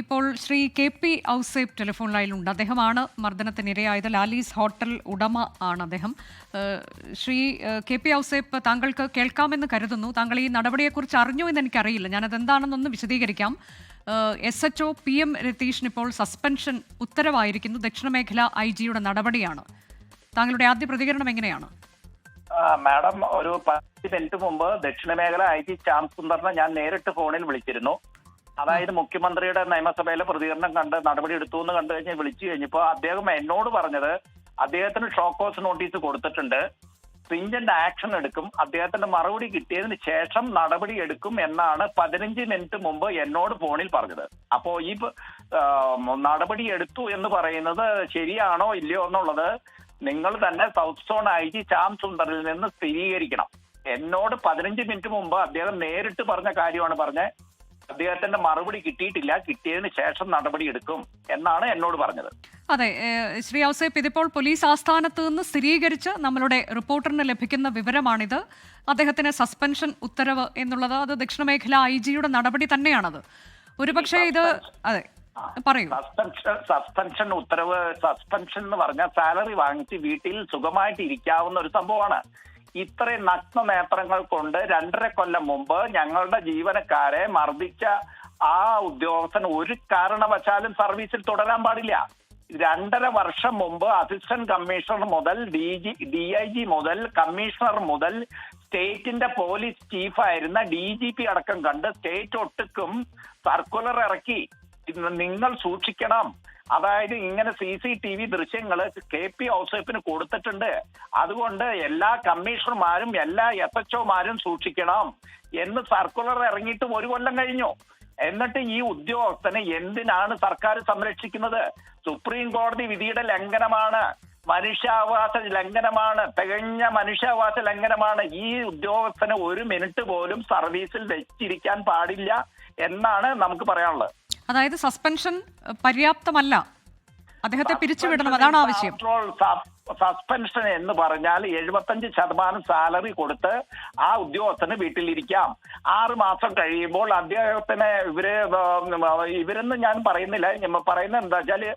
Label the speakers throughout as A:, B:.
A: ഇപ്പോൾ Shri K P Ousef telephone ലൈനിലുണ്ട്. അദ്ദേഹമാണ് മർദ്ദനത്തിനിരയായത് Lalees hotel ഉടമ ആണ് അദ്ദേഹം. ശ്രീ കെ പി ഔസേബ് താങ്കൾക്ക് കേൾക്കാമെന്ന് കരുതുന്നു. താങ്കൾ ഈ നടപടിയെക്കുറിച്ച് അറിഞ്ഞു എന്ന് എനിക്കറിയില്ല. ഞാനത് എന്താണെന്നൊന്ന് വിശദീകരിക്കാം. S H O P M രതീഷിന് ഇപ്പോൾ സസ്പെൻഷൻ ഉത്തരവായിരിക്കുന്നു. ദക്ഷിണ മേഖല ഐ ജിയുടെ നടപടിയാണ്. താങ്കളുടെ ആദ്യ പ്രതികരണം എങ്ങനെയാണ്?
B: മാഡം ഒരു പത്ത് മിനിറ്റ് മുമ്പ് ദക്ഷിണ മേഖല ഐ ജി ശ്യാം സുന്ദറിനെ ഞാൻ നേരിട്ട് ഫോണിൽ വിളിച്ചിരുന്നു. അതായത് മുഖ്യമന്ത്രിയുടെ നിയമസഭയിലെ പ്രതികരണം കണ്ട് നടപടി എടുത്തു എന്ന് കണ്ടു കഴിഞ്ഞാൽ വിളിച്ചു കഴിഞ്ഞപ്പോ അദ്ദേഹം എന്നോട് പറഞ്ഞത് അദ്ദേഹത്തിന് ഷോക്കോസ് നോട്ടീസ് കൊടുത്തിട്ടുണ്ട്. സ്ട്രിഞ്ചന്റ് ആക്ഷൻ എടുക്കും. അദ്ദേഹത്തിന്റെ മറുപടി കിട്ടിയതിന് ശേഷം നടപടി എടുക്കും എന്നാണ് പതിനഞ്ച് മിനിറ്റ് മുമ്പ് എന്നോട് ഫോണിൽ പറഞ്ഞത്. അപ്പോ ഈ നടപടി എടുത്തു എന്ന് പറയുന്നത് ശരിയാണോ ഇല്ലയോ എന്നുള്ളത് നിങ്ങൾ തന്നെ south zone I G Shyam സുന്ദറിൽ നിന്ന് സ്ഥിരീകരിക്കണം. എന്നോട് പതിനഞ്ച് മിനിറ്റ് മുമ്പ് അദ്ദേഹം നേരിട്ട് പറഞ്ഞ കാര്യമാണ് പറഞ്ഞത്. അദ്ദേഹത്തിന്റെ മറുപടി കിട്ടിയിട്ടില്ല. കിട്ടിയതിന് ശേഷം നടപടി എടുക്കും എന്നാണ് എന്നോട് പറഞ്ഞത്.
A: അതെ ശ്രീ ഔസേപ്പ് ഇതിപ്പോൾ പോലീസ് ആസ്ഥാനത്ത് നിന്ന് സ്ഥിരീകരിച്ച് നമ്മളുടെ റിപ്പോർട്ടറിന് ലഭിക്കുന്ന വിവരമാണിത്. അദ്ദേഹത്തിന് സസ്പെൻഷൻ ഉത്തരവ് എന്നുള്ളത് അത് ദക്ഷിണ മേഖല ഐ ജിയുടെ നടപടി തന്നെയാണത്. ഒരുപക്ഷെ ഇത് അതെ പറയൂ.
B: സസ്പെൻഷൻ സസ്പെൻഷൻ ഉത്തരവ് സസ്പെൻഷൻ എന്ന് പറഞ്ഞാൽ സാലറി വാങ്ങിച്ച് വീട്ടിൽ സുഖമായിട്ട് ഇരിക്കാവുന്ന ഒരു സംഭവമാണ്. ഇത്രയും നഗ്ന നേത്രങ്ങൾ കൊണ്ട് രണ്ടര കൊല്ലം മുമ്പ് ഞങ്ങളുടെ ജീവനക്കാരെ മർദ്ദിച്ച ആ ഉദ്യോഗസ്ഥൻ ഒരു കാരണവശാലും സർവീസിൽ തുടരാൻ പാടില്ല. രണ്ടര വർഷം മുമ്പ് അസിസ്റ്റന്റ് കമ്മീഷണർ മുതൽ D G D I G മുതൽ കമ്മീഷണർ മുതൽ സ്റ്റേറ്റിന്റെ പോലീസ് ചീഫായിരുന്ന ഡി ജി പി അടക്കം കണ്ട് സ്റ്റേറ്റ് ഒട്ടുക്കും സർക്കുലർ ഇറക്കി. നിങ്ങൾ സൂക്ഷിക്കണം. അതായത് ഇങ്ങനെ സി സി ടി വി ദൃശ്യങ്ങൾ കെ പി ഔസഫിന് കൊടുത്തിട്ടുണ്ട്. അതുകൊണ്ട് എല്ലാ കമ്മീഷണർമാരും എല്ലാ എസ് എച്ച് ഒമാരും സൂക്ഷിക്കണം എന്ന് സർക്കുലർ ഇറങ്ങിയിട്ടും ഒരു കൊല്ലം കഴിഞ്ഞു. എന്നിട്ട് ഈ ഉദ്യോഗസ്ഥനെ എന്തിനാണ് സർക്കാർ സംരക്ഷിക്കുന്നത്? സുപ്രീം കോടതി വിധിയുടെ ലംഘനമാണ്. മനുഷ്യാവകാശ ലംഘനമാണ്. തികഞ്ഞ മനുഷ്യാവകാശ ലംഘനമാണ്. ഈ ഉദ്യോഗസ്ഥനെ ഒരു മിനിറ്റ് പോലും സർവീസിൽ വെച്ചിരിക്കാൻ പാടില്ല എന്നാണ് നമുക്ക് പറയാനുള്ളത്.
A: അതായത് സസ്പെൻഷൻ പര്യാപ്തമല്ല. അദ്ദേഹത്തെ പിരിച്ചുവിടണം. അതാണ് ആവശ്യം
B: സസ്പെൻഷൻ എന്ന് പറഞ്ഞാൽ എഴുപത്തഞ്ച് ശതമാനം സാലറി കൊടുത്ത് ആ ഉദ്യോഗസ്ഥന് വീട്ടിലിരിക്കാം. ആറ് മാസം കഴിയുമ്പോൾ അദ്ദേഹത്തിന് ഇവർ ഇവരെന്ന് ഞാൻ പറയുന്നില്ല. പറയുന്നത് എന്താ വെച്ചാൽ ആ,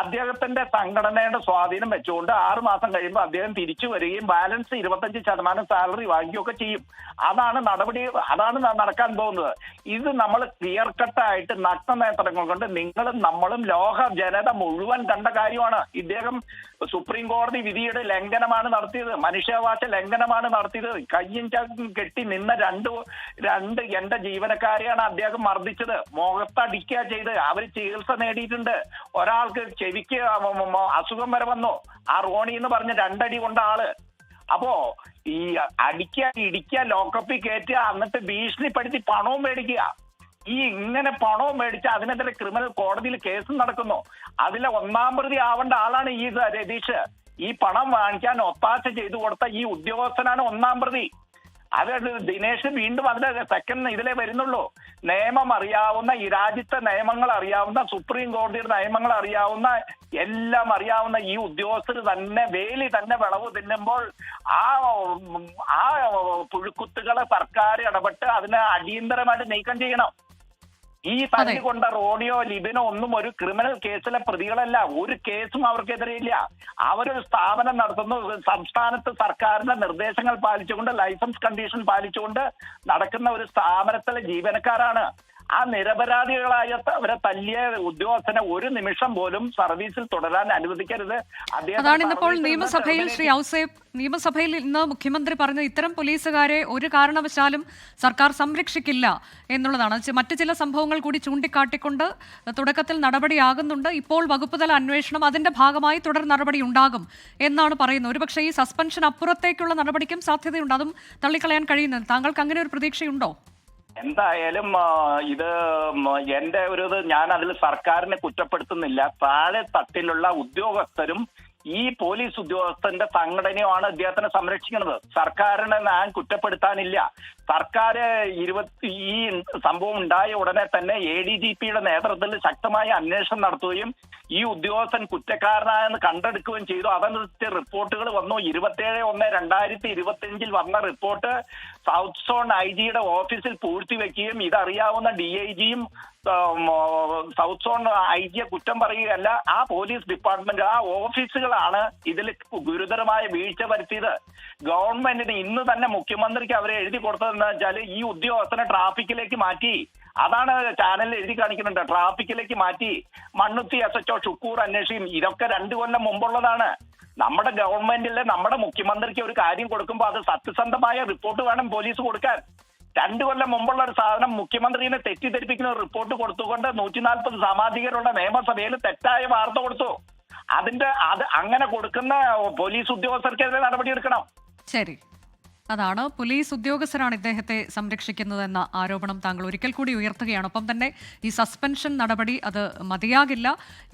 B: അദ്ദേഹത്തിന്റെ സംഘടനയുടെ സ്വാധീനം വെച്ചുകൊണ്ട് ആറ് മാസം കഴിയുമ്പോൾ അദ്ദേഹം തിരിച്ചു വരികയും ബാലൻസ് ഇരുപത്തഞ്ച് ശതമാനം സാലറി വാങ്ങിക്കുകയൊക്കെ ചെയ്യും. അതാണ് നടപടി അതാണ് നടക്കാൻ പോകുന്നത്. ഇത് നമ്മൾ ക്ലിയർ കട്ടായിട്ട് നഗ്ന നേത്രങ്ങൾ കൊണ്ട് നിങ്ങളും നമ്മളും ലോക ജനത മുഴുവൻ കണ്ട കാര്യമാണ്. ഇദ്ദേഹം സുപ്രീം കോടതി വിധിയുടെ ലംഘനമാണ് നടത്തിയത്. മനുഷ്യാവകാശ ലംഘനമാണ് നടത്തിയത്. കയ്യും കെട്ടി നിന്ന രണ്ട് രണ്ട് എന്റെ ജീവനക്കാരെയാണ് അദ്ദേഹം മർദ്ദിച്ചത്. മുഖത്തടിക്കുക ചെയ്ത് അവർ ചികിത്സ നേടിയിട്ടുണ്ട്. ഒരാൾക്ക് ചെവിക്ക് അസുഖം വരെ വന്നു. ആ റോണി എന്ന് പറഞ്ഞ രണ്ടടി കൊണ്ട ആൾ. അപ്പോ ഈ അടിക്കുക ഇടിക്കുക ലോക്കപ്പിൽ കയറ്റുക എന്നിട്ട് ഭീഷണിപ്പെടുത്തി പണവും മേടിക്കുക. ഈ ഇങ്ങനെ പണവും മേടിച്ച് അതിനെതിരെ ക്രിമിനൽ കോടതിയിൽ കേസും നടക്കുന്നു. അതിലെ ഒന്നാം പ്രതി ആവേണ്ട ആളാണ് ഈ രതീഷ്. ഈ പണം വാങ്ങിക്കാൻ ഒത്താശ ചെയ്തു കൊടുത്ത ഈ ഉദ്യോഗസ്ഥനാണ് ഒന്നാം പ്രതി. അത് ദിനേശ് വീണ്ടും അതിന്റെ സെക്കൻഡ് ഇതിലേ വരുന്നുള്ളൂ. നിയമം അറിയാവുന്ന ഈ രാജ്യത്തെ നിയമങ്ങൾ അറിയാവുന്ന സുപ്രീം കോടതിയുടെ നിയമങ്ങൾ അറിയാവുന്ന എല്ലാം അറിയാവുന്ന ഈ ഉദ്യോഗസ്ഥർ തന്നെ വേലി തന്നെ വിളവ് തിന്നുമ്പോൾ ആ ആ പുഴുക്കുത്തുകളെ സർക്കാർ ഇടപെട്ട് അതിനെ അടിയന്തരമായിട്ട് നീക്കം ചെയ്യണം. ഈ പറഞ്ഞുകൊണ്ട കൊണ്ട റോഡിയോ ലിബിനോ ഒന്നും ഒരു ക്രിമിനൽ കേസിലെ പ്രതികളല്ല. ഒരു കേസും അവർക്കെതിരെ ഇല്ല അവരൊരു സ്ഥാപനം നടത്തുന്നു. സംസ്ഥാനത്ത് സർക്കാരിന്റെ നിർദ്ദേശങ്ങൾ പാലിച്ചുകൊണ്ട് ലൈസൻസ് കണ്ടീഷൻ പാലിച്ചുകൊണ്ട് നടക്കുന്ന ഒരു സ്ഥാപനത്തിലെ ജീവനക്കാരാണ്. ആ നിരപരാധികളായ അവരെ തല്ലിയ ഉദ്യോഗസ്ഥനെ ഒരു നിമിഷം പോലും സർവീസിൽ തുടരാൻ അനുവദിക്കരുത്.
A: അതാണ് ഇന്നിപ്പോൾ നിയമസഭയിൽ ശ്രീ ഔസേബ് നിയമസഭയിൽ ഇന്ന് മുഖ്യമന്ത്രി പറഞ്ഞു ഇത്തരം പോലീസുകാരെ ഒരു കാരണവശാലും സർക്കാർ സംരക്ഷിക്കില്ല എന്നുള്ളതാണ്. മറ്റു മറ്റ് ചില സംഭവങ്ങൾ കൂടി ചൂണ്ടിക്കാട്ടിക്കൊണ്ട് തുടക്കത്തിൽ നടപടിയാകുന്നുണ്ട്. ഇപ്പോൾ വകുപ്പ് തല അന്വേഷണം അതിന്റെ ഭാഗമായി തുടർ നടപടി ഉണ്ടാകും എന്നാണ് പറയുന്നത്. ഒരുപക്ഷെ ഈ സസ്പെൻഷൻ അപ്പുറത്തേക്കുള്ള നടപടിക്കും സാധ്യതയുണ്ട്. അതും തള്ളിക്കളയാൻ കഴിയുന്നത്. താങ്കൾക്ക് അങ്ങനെ ഒരു പ്രതീക്ഷയുണ്ടോ?
B: എന്തായാലും ഇത് എന്റെ ഒരു ഇത് ഞാൻ അതിൽ സർക്കാരിനെ കുറ്റപ്പെടുത്തുന്നില്ല. താഴെ തട്ടിലുള്ള ഉദ്യോഗസ്ഥരും ഈ പോലീസ് ഉദ്യോഗസ്ഥന്റെ സംഘടനയുമാണ് ഇദ്ദേഹത്തിനെ സംരക്ഷിക്കുന്നത്. സർക്കാരിനെ ഞാൻ കുറ്റപ്പെടുത്താനില്ല. സർക്കാർ ഇരുപത്തി ഈ സംഭവം ഉണ്ടായ ഉടനെ തന്നെ എ ഡി ജി പിയുടെ നേതൃത്വത്തിൽ ശക്തമായ അന്വേഷണം നടത്തുകയും ഈ ഉദ്യോഗസ്ഥൻ കുറ്റക്കാരനായെന്ന് കണ്ടെടുക്കുകയും ചെയ്തു. അതനുസരിച്ച് റിപ്പോർട്ടുകൾ വന്നു. ഇരുപത്തിയേഴ് ഒന്ന് രണ്ടായിരത്തി ഇരുപത്തിയഞ്ചിൽ വന്ന റിപ്പോർട്ട് സൗത്ത് സോൺ ഐ ജിയുടെ ഓഫീസിൽ പൂഴ്ത്തിവെക്കുകയും ഇതറിയാവുന്ന ഡി ഐ ജിയും സൗത്ത് സോൺ ഐ ജിയെ കുറ്റം പറയുകയല്ല. ആ പോലീസ് ഡിപ്പാർട്ട്മെന്റ് ആ ഓഫീസുകളാണ് ഇതിൽ ഗുരുതരമായ വീഴ്ച വരുത്തിയത്. ഗവൺമെന്റിന് ഇന്ന് തന്നെ മുഖ്യമന്ത്രിക്ക് അവരെ എഴുതി കൊടുത്തതെന്ന് വെച്ചാൽ ഈ ഉദ്യോഗസ്ഥനെ ട്രാഫിക്കിലേക്ക് മാറ്റി. അതാണ് ചാനലിൽ എഴുതി കാണിക്കുന്നുണ്ട്. ട്രാഫിക്കിലേക്ക് മാറ്റി. മണ്ണുത്തി എസ് എച്ച് ഷുക്കൂർ അന്വേഷിക്കും ഇതൊക്കെ രണ്ടു കൊല്ലം മുമ്പുള്ളതാണ്. നമ്മുടെ ഗവൺമെന്റിൽ നമ്മുടെ മുഖ്യമന്ത്രിക്ക് ഒരു കാര്യം കൊടുക്കുമ്പോൾ അത് സത്യസന്ധമായ റിപ്പോർട്ട് വേണം പോലീസ് കൊടുക്കാൻ. രണ്ടു കൊല്ലം മുമ്പുള്ള ഒരു സാധനം മുഖ്യമന്ത്രിനെ തെറ്റിദ്ധരിപ്പിക്കുന്ന റിപ്പോർട്ട് കൊടുത്തുകൊണ്ട് നൂറ്റി നാൽപ്പത് സാമാജികരുടെ നിയമസഭയിൽ തെറ്റായ വാർത്ത കൊടുത്തു. അതിന്റെ അത് അങ്ങനെ കൊടുക്കുന്ന പോലീസ് ഉദ്യോഗസ്ഥർക്കെതിരെ നടപടിയെടുക്കണം.
A: ശരി. അതാണ്. പോലീസ് ഉദ്യോഗസ്ഥരാണ് ഇദ്ദേഹത്തെ സംരക്ഷിക്കുന്നതെന്ന ആരോപണം താങ്കൾ ഒരിക്കൽ കൂടി ഉയർത്തുകയാണ്. ഒപ്പം തന്നെ ഈ സസ്പെൻഷൻ നടപടി അത് മതിയാകില്ല.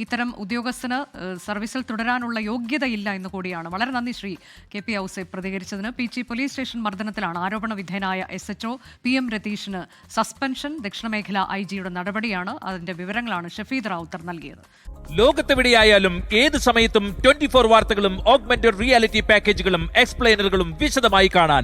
A: ഇത്തരം ഉദ്യോഗസ്ഥന് സർവീസിൽ തുടരാനുള്ള യോഗ്യതയില്ല എന്ന് കൂടിയാണ്. വളരെ നന്ദി ശ്രീ കെ പി ഔസെ പ്രതികരിച്ചതിന്. പി ജി പോലീസ് സ്റ്റേഷൻ മർദ്ദനത്തിലാണ് ആരോപണ വിധേയനായ S H O P M രതീഷിന് suspension. ദക്ഷിണമേഖല ഐ ജിയുടെ നടപടിയാണ് അതിന്റെ വിവരങ്ങളാണ് ഷഫീദ് റാവുത്തർ നൽകിയത്.
C: ലോകത്തെവിടെയായാലും ഏത് സമയത്തും ട്വന്റി ഫോർ വാർത്തകളും ഓഗ്മെന്റഡ് റിയാലിറ്റി പാക്കേജുകളും എക്സ്പ്ലെയിനറുകളും വിശദമായി കാണാൻ